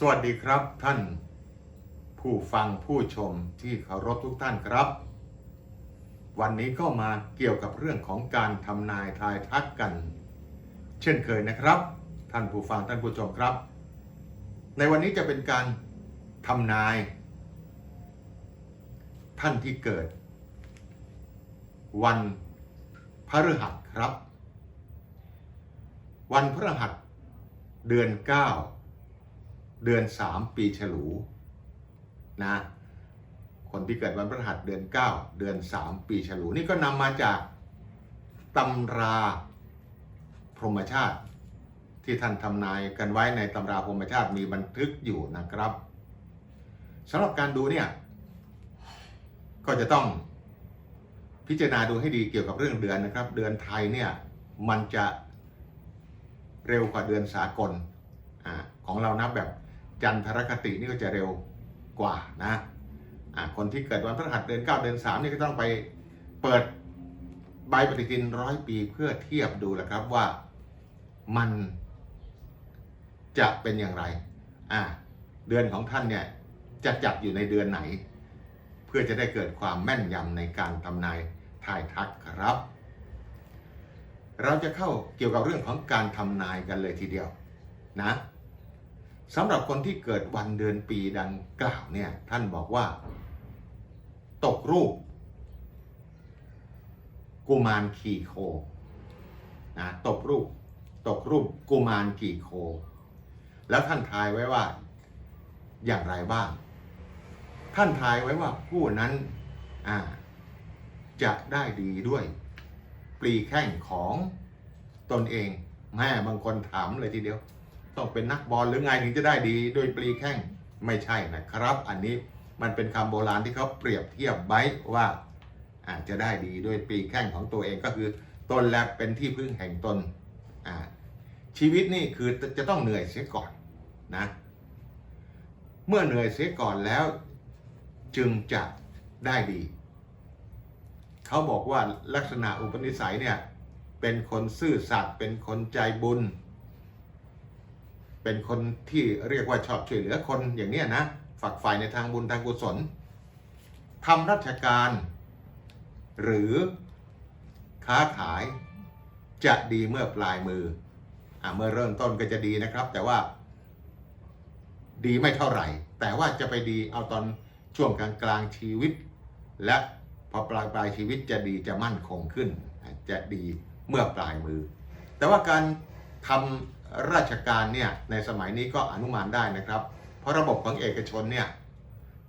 สวัสดีครับท่านผู้ฟังผู้ชมที่เคารพทุกท่านครับ วันนี้ก็มาเกี่ยวกับเรื่องของการทำนายทายทักกัน เช่นเคยนะครับ ท่านผู้ฟังท่านผู้ชมครับ ในวันนี้จะเป็นการทำนาย ท่านที่เกิด วันพฤหัสครับ วันพฤหัสเดือน 9 เดือน 3 ปีฉลูนะคนที่เกิดวันพฤหัสเดือน 9 เดือน 3 ปีฉลูนี่ก็นำมาจากตำราพรหมชาติ ที่ท่านทำนายกันไว้ในตำราพรหมชาติมีบันทึกอยู่นะครับสำหรับการดูเนี่ยก็จะต้องพิจารณาดูให้ดีเกี่ยวกับเรื่องเดือนนะครับ เดือนไทยเนี่ยมันจะเร็วกว่าเดือนสากลอของเรานับแบบ จันทรคตินี่ก็จะเร็วกว่านะคนที่เกิดวันพฤหัสเดือน9เดือน3นี่ก็ต้องไปเปิดใบปฏิทินร้อยปีเพื่อเทียบดูแหละครับว่ามันจะเป็นอย่างไรอ่าเดือนของท่านเนี่ยจะจัดอยู่ในเดือนไหน เพื่อจะได้เกิดความแม่นยำในการทำนายทายทักครับ เราจะเข้าเกี่ยวกับเรื่องของการทำนายกันเลยทีเดียวนะ สำหรับคนที่เกิดวันเดือนปีดังกล่าวเนี่ยท่านบอกว่า ตกรูป กุมารขี่โคนะตกรูป ตกรูปกุมารขี่โค แล้วท่านทายไว้ว่า อย่างไรบ้าง ท่านทายไว้ว่าผู้นั้นจะได้ดีด้วย ปลีแข้งของตนเองแม่บางคนถามเลยทีเดียว ต้องเป็นนักบอลหรือไงถึงจะได้ดีด้วยปลีแข้งไม่ใช่นะครับ อันนี้มันเป็นคำโบราณที่เขาเปรียบเทียบไว้ว่าอาจจะได้ดีด้วยปลีแข้งของตัวเองก็คือตนและเป็นที่พึ่งแห่งตนอ่าชีวิตนี่คือจะต้องเหนื่อยเสียก่อนนะ เมื่อเหนื่อยเสียก่อนแล้วจึงจะได้ดี เขาบอกว่าลักษณะอุปนิสัยเนี่ยเป็นคนซื่อสัตย์เป็นคนใจบุญ เป็นคนที่เรียกว่าชอบช่วยเหลือคนอย่างเนี้ยนะฝักใฝ่ในทางบุญทางกุศลทำราชการ หรือค้าขายจะดีเมื่อปลายมืออะเมื่อเริ่มต้นก็จะดีนะครับ แต่ว่า ดีไม่เท่าไหร่ แต่ว่าจะไปดีเอาตอนช่วงกลางกลางชีวิต และพอปลายปลายชีวิตจะดีจะมั่นคงขึ้น จะดีเมื่อปลายมือ แต่ว่าการทำ ราชการเนี่ยในสมัยนี้ก็อนุมานได้นะครับ เพราะระบบของเอกชนเนี่ย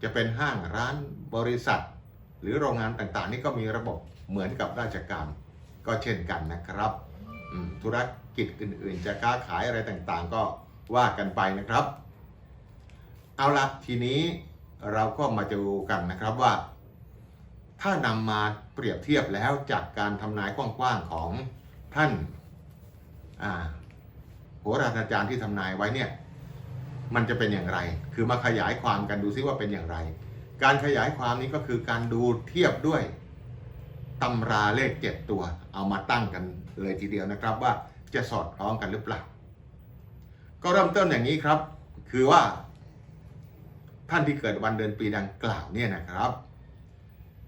จะเป็นห้างร้านบริษัท หรือโรงงานต่างๆ นี่ก็มีระบบเหมือนกับราชการก็เช่นกันนะครับธุรกิจอื่นๆ จะค้าขายอะไรต่างๆ ก็ว่ากันไปนะครับ เอาละทีนี้เราก็มาดูกันนะครับว่า ถ้านำมาเปรียบเทียบแล้วจากการทำนายกว้างๆของท่านอ่า โหราจารย์ที่ทำนายไว้เนี่ย มันจะเป็นอย่างไร คือมาขยายความกันดูซิว่าเป็นอย่างไร การขยายความนี้ก็คือการดูเทียบด้วยตำราเลขเจ็ดตัว เอามาตั้งกันเลยทีเดียวนะครับว่าจะสอดคล้องกันหรือเปล่า ก็เริ่มต้นอย่างนี้ครับ คือว่า ท่านที่เกิดวันเดือนปีดังกล่าวเนี่ยนะครับ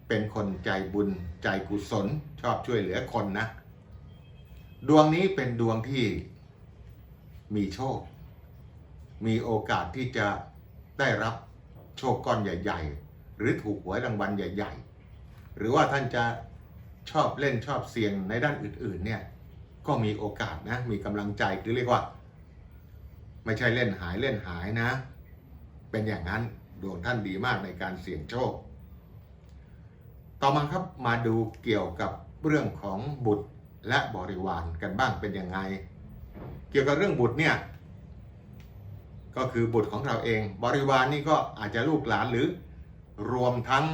เป็นคนใจบุญใจกุศลชอบช่วยเหลือคนนะ ดวงนี้เป็นดวงที่ มีโชค มีโอกาสที่จะได้รับโชคก้อนใหญ่ ๆ หรือถูกหวยรางวัลใหญ่ ๆ หรือว่าท่านจะชอบเล่นชอบเสี่ยงในด้านอื่นๆเนี่ยก็มีโอกาสนะ มีกำลังใจคือเรียกว่า ไม่ใช่เล่นหายเล่นหายนะ เป็นอย่างนั้นดวงท่านดีมากในการเสี่ยงโชค ต่อมาครับมาดูเกี่ยวกับเรื่องของบุตรและบริวารกันบ้างเป็นยังไง เกี่ยวกับเรื่องบุตรเนี่ยก็คือบุตรของเราเอง บริวารนี่ก็อาจจะลูกหลานหรือรวมทั้ง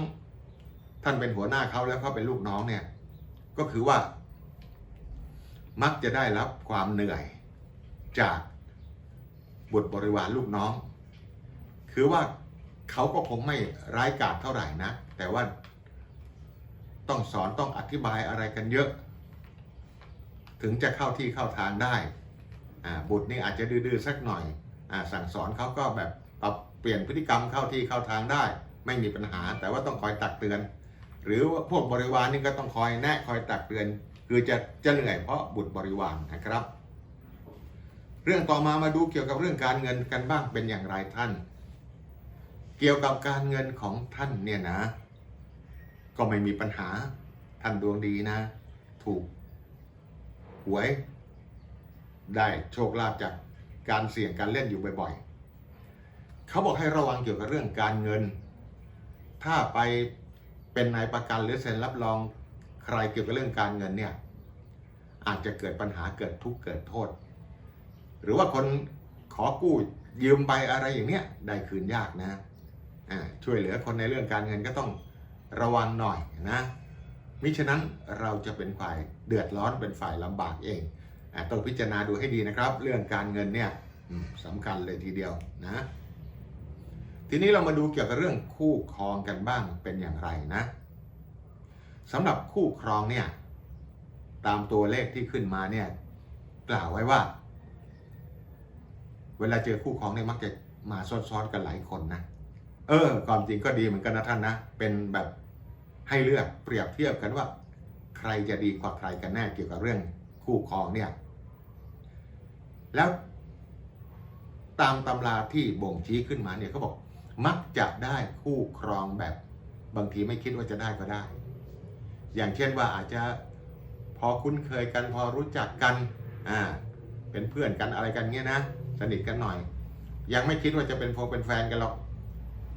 ท่านเป็นหัวหน้าเขาแล้วเขาเป็นลูกน้องเนี่ยก็คือว่า มักจะได้รับความเหนื่อยจากบุตรบริวารลูกน้อง คือว่าเขาก็คงไม่ร้ายกาจเท่าไหร่นะ แต่ว่าต้องสอนต้องอธิบายอะไรกันเยอะ ถึงจะเข้าที่เข้าทางได้ บุตรนี่อาจจะดื้อสักหน่อยอสั่งสอนเขาก็แบบปรับเปลี่ยนพฤติกรรมเข้าที่เข้าทางได้ ไม่มีปัญหา แต่ว่าต้องคอยตักเตือน หรือว่าพวกบริวารนี่ก็ต้องคอยแนะคอยตักเตือน คือจะจะเหนื่อยเพราะบุตรบริวารนะครับ เรื่องต่อมามาดูเกี่ยวกับเรื่องการเงินกันบ้างเป็นอย่างไรท่าน เกี่ยวกับการเงินของท่านเนี่ยนะ ก็ไม่มีปัญหาท่านดวงดีนะ ถูกหวย ได้โชคลาภจากการเสี่ยงการเล่นอยู่บ่อยๆ เขาบอกให้ระวังเกี่ยวกับเรื่องการเงิน ถ้าไปเป็นนายประกันหรือเซ็นรับรองใครเกี่ยวกับเรื่องการเงินเนี่ยอาจจะเกิดปัญหาเกิดทุกข์เกิดโทษ หรือว่าคนขอกู้ยืมไปอะไรอย่างเนี้ยได้คืนยากนะอ่าช่วยเหลือคนในเรื่องการเงินก็ต้องระวังหน่อยนะมิฉะนั้นเราจะเป็นฝ่ายเดือดร้อนเป็นฝ่ายลำบากเอง ต้องพิจารณาดูให้ดีนะครับ เรื่องการเงินเนี่ยสำคัญเลยทีเดียวนะ ทีนี้เรามาดูเกี่ยวกับเรื่องคู่ครองกันบ้างเป็นอย่างไรนะสำหรับคู่ครองเนี่ยตามตัวเลขที่ขึ้นมาเนี่ยกล่าวไว้ว่า เวลาเจอคู่ครองเนี่ยมักจะมาซ้อนๆกันหลายคนนะเออ ความจริงก็ดีเหมือนกันนะท่านนะ เป็นแบบให้เลือกเปรียบเทียบกันว่า ใครจะดีกว่าใครกันแน่เกี่ยวกับเรื่อง คู่ครองเนี่ย แล้วตามตำราที่บ่งชี้ขึ้นมาเนี่ยเขาบอกมักจะได้คู่ครองแบบบางทีไม่คิดว่าจะได้ก็ได้ อย่างเช่นว่าอาจจะพอคุ้นเคยกันพอรู้จักกันอ่าเป็นเพื่อนกันอะไรกันเงี้ยนะสนิทกันหน่อย ยังไม่คิดว่าจะเป็นพอเป็นแฟนกันหรอก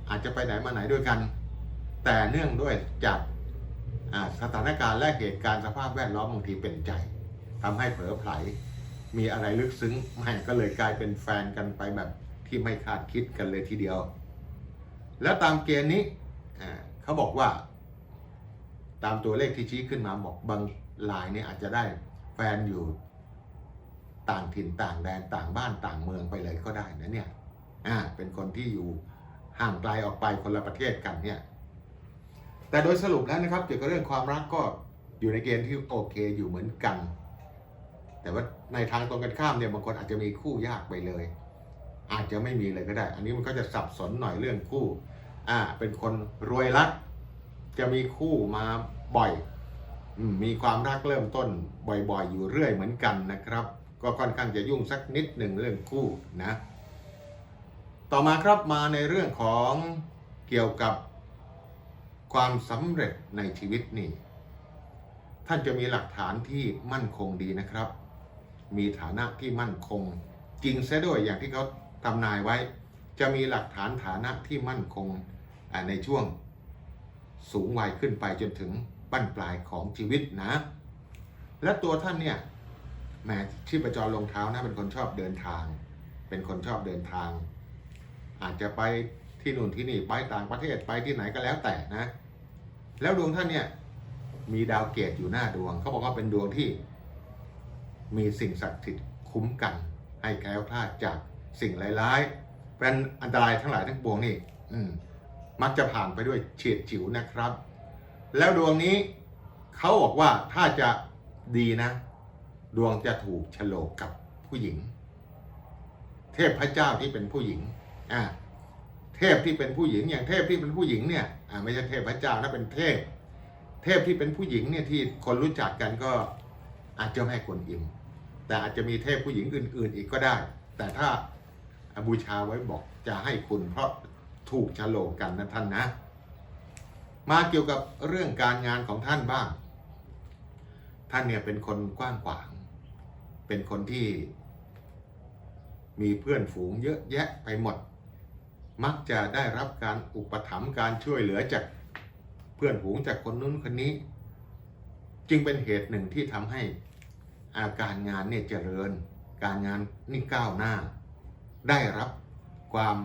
อาจจะไปไหนมาไหนด้วยกัน แต่เนื่องด้วยจากสถานการณ์และเหตุการณ์สภาพแวดล้อมบางทีเป็นใจ ทำให้เผลอไผลมีอะไรลึกซึ้งไม่ก็เลยกลายเป็นแฟนกันไปแบบที่ไม่คาดคิดกันเลยทีเดียว แล้วตามเกณฑ์นี้เขาบอกว่า ตามตัวเลขที่ชี้ขึ้นมาบอกบางรายเนี่ยอาจจะได้แฟนอยู่ต่างถิ่นต่างแดนต่างบ้านต่างเมืองไปเลยก็ได้นะเนี่ยอ่าเป็นคนที่อยู่ห่างไกลออกไปคนละประเทศกันเนี่ยแต่โดยสรุปแล้วนะครับเกี่ยวกับเรื่องความรักก็อยู่ในเกณฑ์ที่โอเคอยู่เหมือนกัน แต่ว่าในทางตรงกันข้ามเนี่ยบางคนอาจจะมีคู่ยากไปเลย อาจจะไม่มีเลยก็ได้ อันนี้มันก็จะสับสนหน่อยเรื่องคู่อ่าเป็นคนรวยรักจะมีคู่มาบ่อยอมมีความรักเริ่มต้นบ่อยๆ อยู่เรื่อยเหมือนกันนะครับ ก็ค่อนข้างจะยุ่งสักนิดหนึ่งเรื่องคู่นะต่อมาครับมาในเรื่องของเกี่ยวกับความสำเร็จในชีวิตนี่ท่านจะมีหลักฐานที่มั่นคงดีนะครับ มีฐานะที่มั่นคง จริงซะด้วยอย่างที่เขาทำนายไว้ จะมีหลักฐานฐานะที่มั่นคงในช่วงสูงวัยขึ้นไปจนถึงบั้นปลายของชีวิตนะ และตัวท่านเนี่ยแหมที่ประจรลงเท้านะเป็นคนชอบเดินทาง เป็นคนชอบเดินทาง อาจจะไปที่นู่นที่นี่ไปต่างประเทศไปที่ไหนก็แล้วแต่นะ แล้วดวงท่านเนี่ยมีดาวเกตอยู่หน้าดวงเขาบอกว่าเป็นดวงที่ มีสิ่งศักดิ์สิทธิ์คุ้มกัน ให้แคล้วคลาดจากสิ่งร้ายๆเป็นอันตรายทั้งหลายทั้งปวงนี่อืมมักจะผ่านไปด้วยเฉียดฉิวนะครับ แล้วดวงนี้เขาบอกว่าถ้าจะดีนะ ดวงจะถูกฉลกกับผู้หญิง เทพพระเจ้าที่เป็นผู้หญิงอ่าเทพที่เป็นผู้หญิงอย่างเทพที่เป็นผู้หญิงเนี่ยอ่าไม่ใช่เทพพระเจ้านะเป็นเทพ เทพที่เป็นผู้หญิงเนี่ยที่คนรู้จักกันก็อาจจะไม่ให้คนอิ่ม แต่อาจจะมีเทพผู้หญิงอื่น ๆ อีกก็ได้ แต่ถ้าบูชาไว้บอกจะให้คุณเพราะถูกฉลกกันนะท่านนะ มาเกี่ยวกับเรื่องการงานของท่านบ้าง ท่านเนี่ยเป็นคนกว้างขวาง เป็นคนที่ มีเพื่อนฝูงเยอะแยะไปหมด มักจะได้รับการอุปถัมภ์การช่วยเหลือจากเพื่อนฝูงจากคนนู้นคนนี้ จึงเป็นเหตุหนึ่งที่ทำให้ อาการงานเนี่ยเจริญ การงานนี่ก้าวหน้า ได้รับความ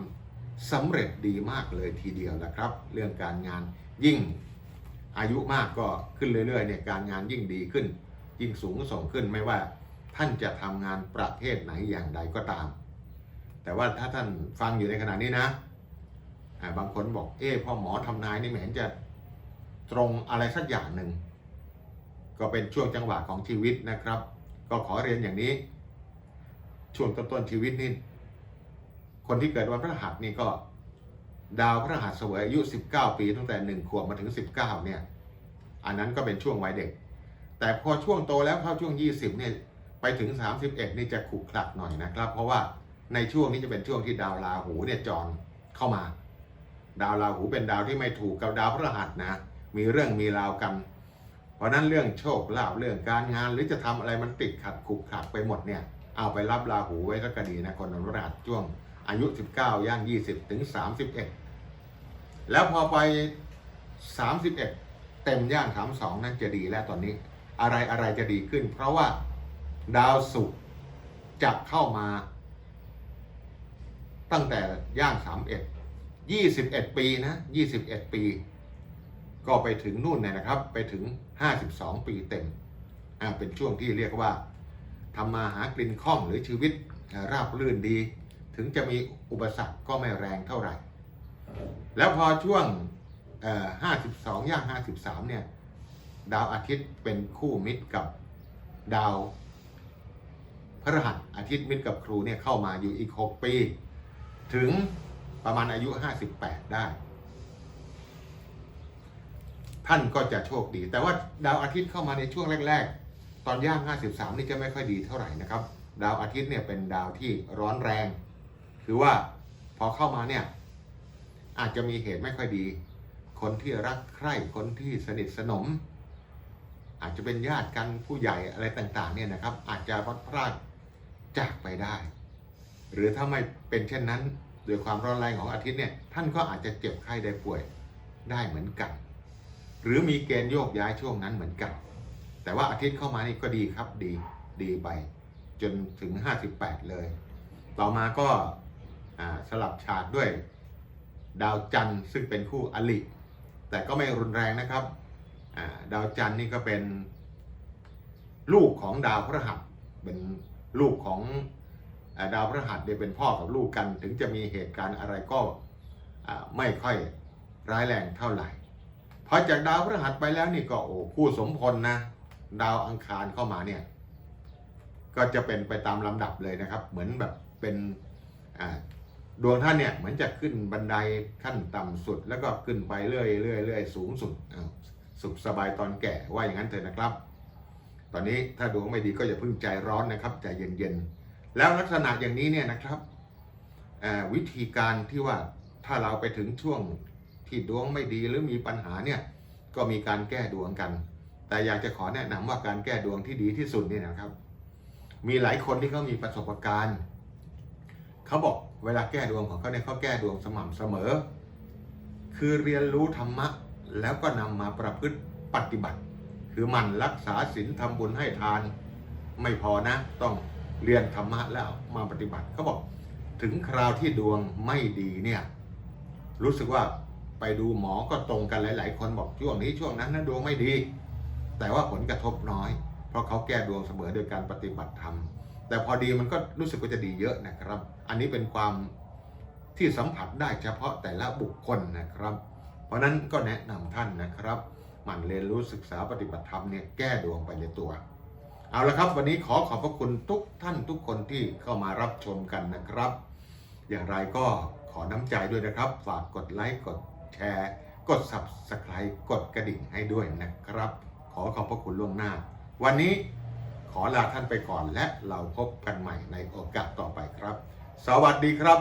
สำเร็จดีมากเลยทีเดียวนะครับ เรื่องการงานยิ่งอายุมากก็ขึ้นเรื่อยๆเนี่ยการงานยิ่งดีขึ้น ยิ่งสูงส่งขึ้นไม่ว่าท่านจะทำงานประเภทไหนอย่างใดก็ตาม แต่ว่าถ้าท่านฟังอยู่ในขณะนี้นะาบางคนบอกเอ๊พ่อหมอทำนายนี่ไม่เห็นจะตรงอะไรสักอย่างหนึ่งก็เป็นช่วงจังหวะของชีวิตนะครับ ก็ขอเรียนอย่างนี้ ช่วงต้นๆชีวิตนี่คนที่เกิดวันพฤหัสนี่ก็ดาวพฤหัสเสวยอายุ 19 ปี ตั้งแต่ 1 ขวบมาถึง 19 เนี่ย อันนั้นก็เป็นช่วงวัยเด็ก แต่พอช่วงโตแล้วเข้าช่วง 20 เนี่ย ไปถึง 31 นี่จะขลุกขลักหน่อยนะครับ เพราะว่าในช่วงนี้จะเป็นช่วงที่ดาวราหูเนี่ยจรเข้ามา ดาวราหูเป็นดาวที่ไม่ถูกกับดาวพฤหัสนะ มีเรื่องมีราวกัน เพราะนั้นเรื่องโชคลาภเรื่องการงานหรือจะทำอะไรมันติดขัดขุกขักไปหมดเนี่ยเอาไปรับราหูไว้สักก็ดีนะคนวันพฤหัสช่วง อายุ 19ย่าง20 ถึง 31 แล้วพอไป 31 เต็มย่าง 32 นั่นจะดีแล้วตอนนี้ อะไรอะไรจะดีขึ้น เพราะว่าดาวศุกร์จะเข้ามา ตั้งแต่ย่าง 31 21 ปีนะ 21 ปี ก็ไปถึงนู่นเนี่ยนะครับ ไปถึง 52 ปีเต็มอ่าเป็นช่วงที่เรียกว่าทำมาหากลิ่นคล่องหรือชีวิตราบรื่นดี ถึงจะมีอุปสรรคก็ไม่แรงเท่าไหร่ แล้วพอช่วงอ่อ52 ย่าง 53 เนี่ย ดาวอาทิตย์เป็นคู่มิตรกับดาวพฤหัสอาทิตย์มิตรกับครูเนี่ยเข้ามาอยู่อีก 6 ปี ถึงประมาณอายุ 58 ได้ ท่านก็จะโชคดี แต่ว่าดาวอาทิตย์เข้ามาในช่วงแรก ๆ ตอนย่าง 53 นี่จะไม่ค่อยดีเท่าไหร่นะครับ ดาวอาทิตย์เนี่ยเป็นดาวที่ร้อนแรง คือว่าพอเข้ามาเนี่ยอาจจะมีเหตุไม่ค่อยดี คนที่รักใคร่ คนที่สนิทสนม อาจจะเป็นญาติกันผู้ใหญ่อะไรต่างๆเนี่ยนะครับ อาจจะพลัดพรากจากไปได้ หรือถ้าไม่เป็นเช่นนั้นโดยความร้อนแรงของอาทิตย์เนี่ยท่านก็อาจจะเจ็บไข้ได้ป่วยได้เหมือนกัน หรือมีเกณฑ์โยกย้ายช่วงนั้นเหมือนกัน แต่ว่าอาทิตย์เข้ามานี่ก็ดีครับดีดีไป จนถึง 58 เลย ต่อมาก็สลับฉากด้วยดาวจันทร์ซึ่งเป็นคู่อลิแต่ก็ไม่รุนแรงนะครับาดาวจันทร์นี่ก็เป็นลูกของดาวพฤหัสเป็นลูกของอาดาวพฤหัสเนี่ยเป็นพ่อกับลูกกัน ถึงจะมีเหตุการณ์อะไรก็ไม่ค่อยร้ายแรงเท่าไหร่ พอจากดาวพฤหัสไปแล้วนี่ก็โอ้คู่สมพลนะดาวอังคารเข้ามาเนี่ย ก็จะเป็นไปตามลำดับเลยนะครับ เหมือนแบบเป็นดวงท่านเนี่ยเหมือนจะขึ้นบันไดขั้นต่ำสุด แล้วก็ขึ้นไปเรื่อยเรื่อยเรื่อยสูงสุดสุขสบายตอนแก่ว่าอย่างนั้นเถอะนะครับ ตอนนี้ถ้าดวงไม่ดีก็อย่าเพิ่งใจร้อนนะครับใจเย็นๆแล้วลักษณะอย่างนี้เนี่ยนะครับวิธีการที่ว่าถ้าเราไปถึงช่วง ที่ดวงไม่ดีหรือมีปัญหาเนี่ยก็มีการแก้ดวงกัน แต่อยากจะขอแนะนำว่าการแก้ดวงที่ดีที่สุดเนี่ยนะครับ มีหลายคนที่เขามีประสบการณ์เขาบอกเวลาแก้ดวงของเขาเนี่ยเขาแก้ดวงสม่ำเสมอ คือเรียนรู้ธรรมะแล้วก็นำมาประพฤติปฏิบัติ คือมันรักษาศีลทำบุญให้ทานไม่พอนะ ต้องเรียนธรรมะแล้วมาปฏิบัติเขาบอกถึงคราวที่ดวงไม่ดีเนี่ยรู้สึกว่า ไปดูหมอก็ตรงกันหลาย ๆ คนบอกช่วงนี้ช่วงนั้นนะดวงไม่ดี แต่ว่าผลกระทบน้อย เพราะเขาแก้ดวงเสมอโดยการปฏิบัติธรรม แต่พอดีมันก็รู้สึกว่าจะดีเยอะนะครับ อันนี้เป็นความที่สัมผัสได้เฉพาะแต่ละบุคคลนะครับ เพราะนั้นก็แนะนำท่านนะครับหมั่นเรียนรู้ศึกษาปฏิบัติธรรมเนี่ยแก้ดวงไปในตัว เอาละครับ วันนี้ขอขอบพระคุณทุกท่านทุกคนที่เข้ามารับชมกันนะครับ อย่างไรก็ขอน้ำใจด้วยนะครับ ฝากกดไลค์กด แชร์ กด subscribe กดกระดิ่งให้ด้วยนะครับ ขอขอบพระคุณล่วงหน้า วันนี้ขอลาท่านไปก่อนและเราพบกันใหม่ในโอกาสต่อไปครับ สวัสดีครับ